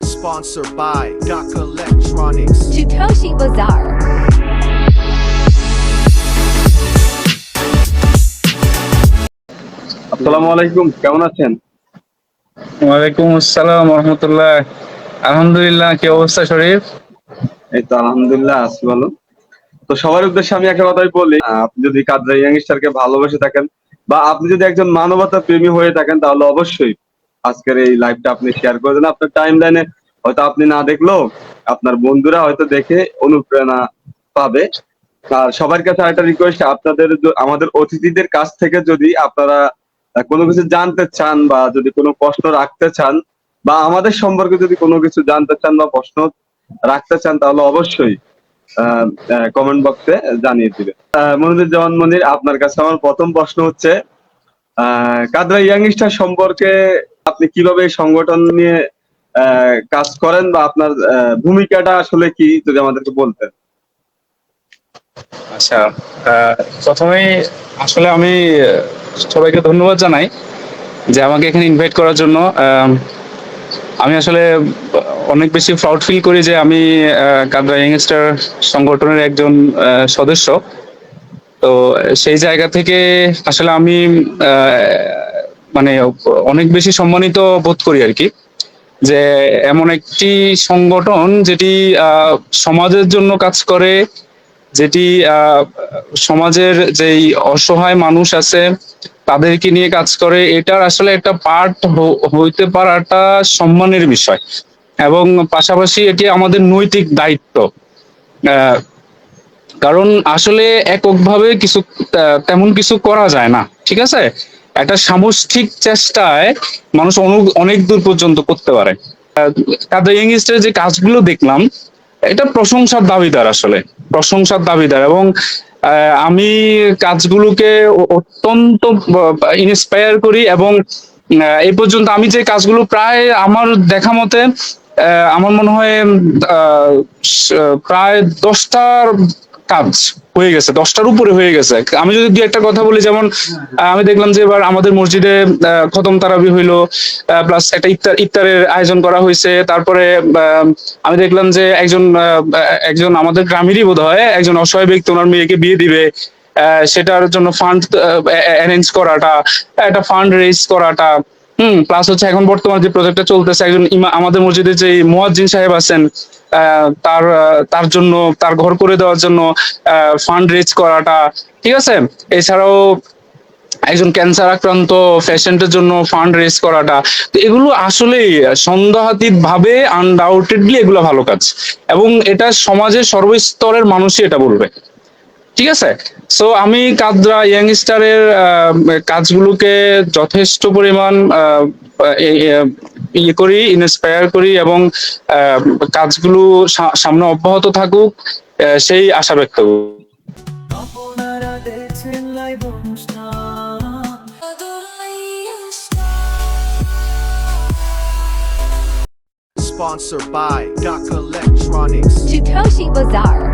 Sponsored by Doc Electronics. Chitoshi Bazaar. আসসালামু আলাইকুম কেমন আছেন? ওয়ালাইকুম আসসালাম রহমতুল্লাহ। আলহামদুলিল্লাহ কি অবস্থা শরীফ? এই তো আলহামদুলিল্লাহ আছি ভালো। তো সবার উদ্দেশ্যে আমি একটা কথাই বলি আপনি যদি কাদরা ইয়াংস্টারকে ভালোবেসে থাকেন বা আপনি যদি একজন মানবতা প্রেমী হয়ে থাকেন, তাহলে অবশ্যই আজকের এই লাইভটা আপনি শেয়ার করে দেন। আপনার টাইম লাইনে হয়তো আপনি না দেখলেও আপনার বন্ধুরা হয়তো দেখে অনুপ্রেরণা পাবে। আর সবার কাছে একটা রিকোয়েস্ট আপনাদের আমাদের অতিথিদের কাছ থেকে যদি আপনারা কোনো কিছু জানতে চান বা যদি কোনো প্রশ্ন রাখতে চান বা আমাদের সম্পর্কে যদি কোনো কিছু জানতে চান বা প্রশ্ন রাখতে চান, তাহলে অবশ্যই কমেন্ট বক্সে জানিয়ে দিবেন মনিরুজ্জামান মনির আপনার কাছে আমার প্রথম প্রশ্ন হচ্ছে কাদরা ইয়াংস্টার সম্পর্কে আপনি কীভাবে সংগঠন নিয়ে কাজ করেন বা আপনার ভূমিকাটা আসলে কি যদি আমাদেরকে বলতেন। আচ্ছা আহ, প্রথমেই আসলে আমি সবাইকে ধন্যবাদ জানাই যে আমাকে এখানে ইনভাইট করার জন্য। আম, আসলে অনেক বেশি প্রাউড ফিল করি যে আমি কাদরা ইয়াংস্টার সংগঠনের একজন সদস্য। তো সেই জায়গা থেকে আসলে আমি মানে অনেক বেশি সম্মানিত বোধ করি আর কি। যে এমন একটি সংগঠন যেটি সমাজের জন্য কাজ করে যেটি সমাজের যেই অসহায় মানুষ আছে, তাদেরকে নিয়ে কাজ করে, এটার আসলে একটা পার্ট হইতে পারাটা সম্মানের বিষয়। এবং পাশাপাশি এটি আমাদের নৈতিক দায়িত্ব। কারণ আসলে এককভাবে কিছু তেমন কিছু করা যায় না, ঠিক আছে? একটা সামষ্টিক চেষ্টায় মানুষ অনু- অনেক দূর পর্যন্ত করতে পারে। তাদের ইংলিশের যে কাজগুলো দেখলাম এটা প্রশংসার দাবিদার আসলে, প্রশংসার দাবিদার এবং আমি কাজগুলোকে অত্যন্ত ইন্সপায়ার করি এবং এই পর্যন্ত আমি যে কাজগুলো প্রায় আমার দেখা মতে আমার মনে হয় প্রায় দশটার কাজ হয়ে গেছে, দশটার উপরে হয়ে গেছে। আমি যদি দু একটা কথা বলি, যেমন আমি দেখলাম যে এবার আমাদের মসজিদে খতম তারাবি হইল প্লাস একটা ইফতার, ইফতারের আয়োজন করা হয়েছে। তারপরে আমি দেখলাম যে একজন একজন আমাদের গ্রামেরই বোধ হয় একজন অসহায় ব্যক্তি, ওনার মেয়েকে বিয়ে দিবে। সেটার জন্য ফান্ড অ্যারেঞ্জ করাটা, একটা ফান্ড রেজ করাটা। হুম প্লাস হচ্ছে এখন বর্তমান যে প্রজেক্টটা চলতেছে, একজন আমাদের মসজিদে যে মোয়াজ্জিন সাহেব আছেন তার তার জন্য, তার ঘর করে দেওয়ার জন্য ফান্ড রেজ করাটা, ঠিক আছে? এছাড়াও একজন ক্যান্সার আক্রান্ত পেশেন্টের জন্য ফান্ড রেজ করাটা, তো এগুলো আসলে সন্দেহাতীত ভাবে আনডাউটেডলি এগুলো ভালো কাজ। এবং এটা সমাজের সর্বস্তরের মানুষই এটা বলবে। ঠিক আছে সো আমি কাদরা ইয়াংস্টারের কাজগুলোকে যথেষ্ট পরিমাণ ইয়ে করি ইন্সপায়ার করি এবং কাজগুলো সামনে অব্যাহত থাকুক সেই আশা ব্যক্ত Sponsored by Doc Electronics. Chitoshi Bazaar.